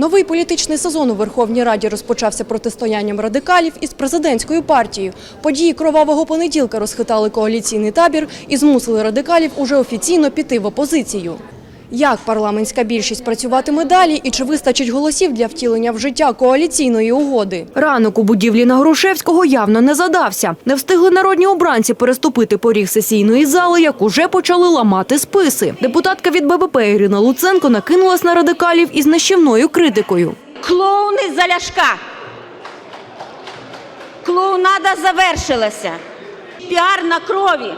Новий політичний сезон у Верховній Раді розпочався протистоянням радикалів із президентською партією. Події кровавого понеділка розхитали коаліційний табір і змусили радикалів уже офіційно піти в опозицію. Як парламентська більшість працюватиме далі і чи вистачить голосів для втілення в життя коаліційної угоди? Ранок у будівлі на Грушевського явно не задався. Не встигли народні обранці переступити поріг сесійної зали, як уже почали ламати списи. Депутатка від ББП Ірина Луценко накинулась на радикалів із нищівною критикою. Клоуни за ляшка. Клоунада завершилася. Піар на крові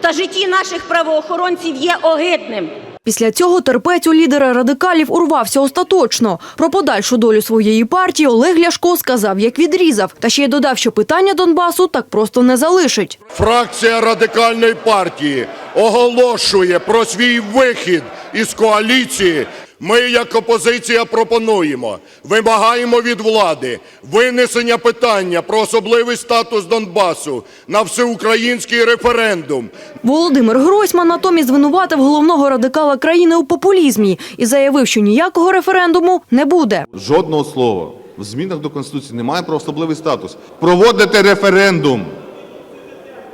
та житті наших правоохоронців є огидним. Після цього терпець у лідера радикалів урвався остаточно. Про подальшу долю своєї партії Олег Ляшко сказав, як відрізав. Та ще й додав, що питання Донбасу так просто не залишить. Фракція радикальної партії оголошує про свій вихід із коаліції. Ми, як опозиція, пропонуємо, вимагаємо від влади винесення питання про особливий статус Донбасу на всеукраїнський референдум. Володимир Гройсман натомість звинуватив головного радикала країни у популізмі і заявив, що ніякого референдуму не буде. Жодного слова в змінах до Конституції немає про особливий статус. Проводити референдум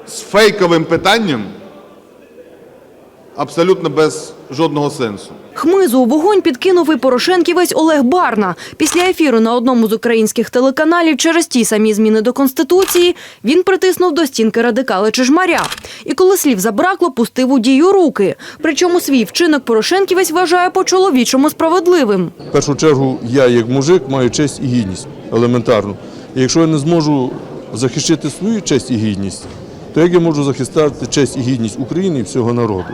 з фейковим питанням абсолютно без жодного сенсу. Хмизу у вогонь підкинув і порошенківець Олег Барна. Після ефіру на одному з українських телеканалів через ті самі зміни до Конституції він притиснув до стінки радикали Чижмаря. І коли слів забракло, пустив у дію руки. Причому свій вчинок порошенківець вважає по-чоловічому справедливим. В першу чергу я, як мужик, маю честь і гідність елементарно. І якщо я не зможу захищати свою честь і гідність, то як я можу захистати честь і гідність України і всього народу?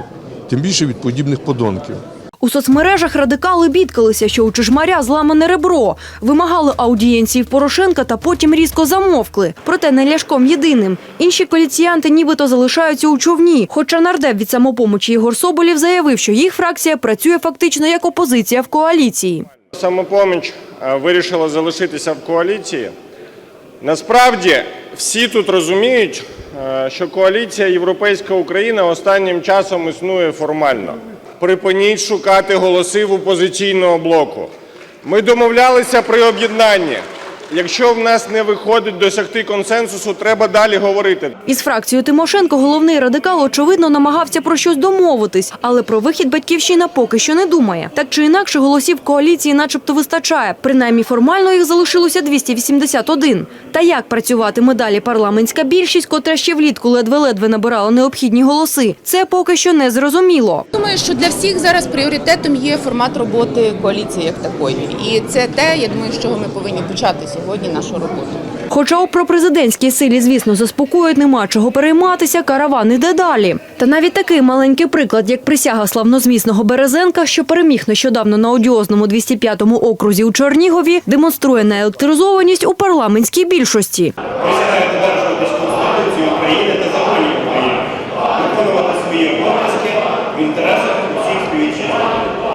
Тим більше від подібних подонків. У соцмережах радикали бідкалися, що у Чижмаря зламане ребро, вимагали аудієнції в Порошенка та потім різко замовкли. Проте не Ляшком єдиним. Інші коаліціянти нібито залишаються у човні. Хоча нардеп від самопомочі Ігор Соболєв заявив, що їх фракція працює фактично як опозиція в коаліції. Самопоміч е, вирішила залишитися в коаліції. Насправді всі тут розуміють, що коаліція Європейська Україна останнім часом існує формально. Припиніть шукати голоси в опозиційного блоку. Ми домовлялися при об'єднанні. Якщо в нас не виходить досягти консенсусу, треба далі говорити. Із фракцією Тимошенко головний радикал очевидно намагався про щось домовитись, але про вихід батьківщина поки що не думає. Так чи інакше, голосів коаліції, начебто, вистачає. Принаймні формально їх залишилося 281. Та як працюватиме далі парламентська більшість, котра ще влітку ледве-ледве набирала необхідні голоси, це поки що не зрозуміло. Думаю, що для всіх зараз пріоритетом є формат роботи коаліції як такої, і це те, я думаю, з чого ми повинні почати сьогодні нашу роботу. Хоча у пропрезидентській силі, звісно, заспокоїть нема чого перейматися, караван іде далі. Та навіть такий маленький приклад, як присяга славнозвісного Березенка, що переміг нещодавно на одіозному 205-му окрузі у Чернігові, демонструє неелектризованість у парламентській більшості. України та законів України, виконувати свої обов'язки в інтересах.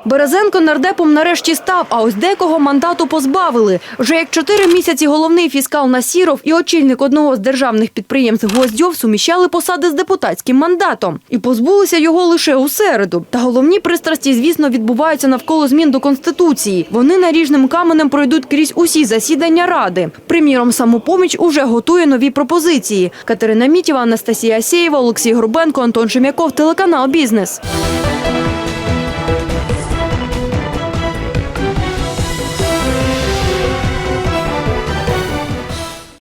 Березенко нардепом нарешті став, а ось декого мандату позбавили. Вже як чотири місяці головний фіскал Насіров і очільник одного з державних підприємств Гвоздьов суміщали посади з депутатським мандатом. І позбулися його лише у середу. Та головні пристрасті, звісно, відбуваються навколо змін до Конституції. Вони наріжним каменем пройдуть крізь усі засідання Ради. Приміром, самопоміч уже готує нові пропозиції. Катерина Мітєва, Анастасія Асєєва, Олексій Горбенко, Антон Шем'яков, телеканал Бізнес.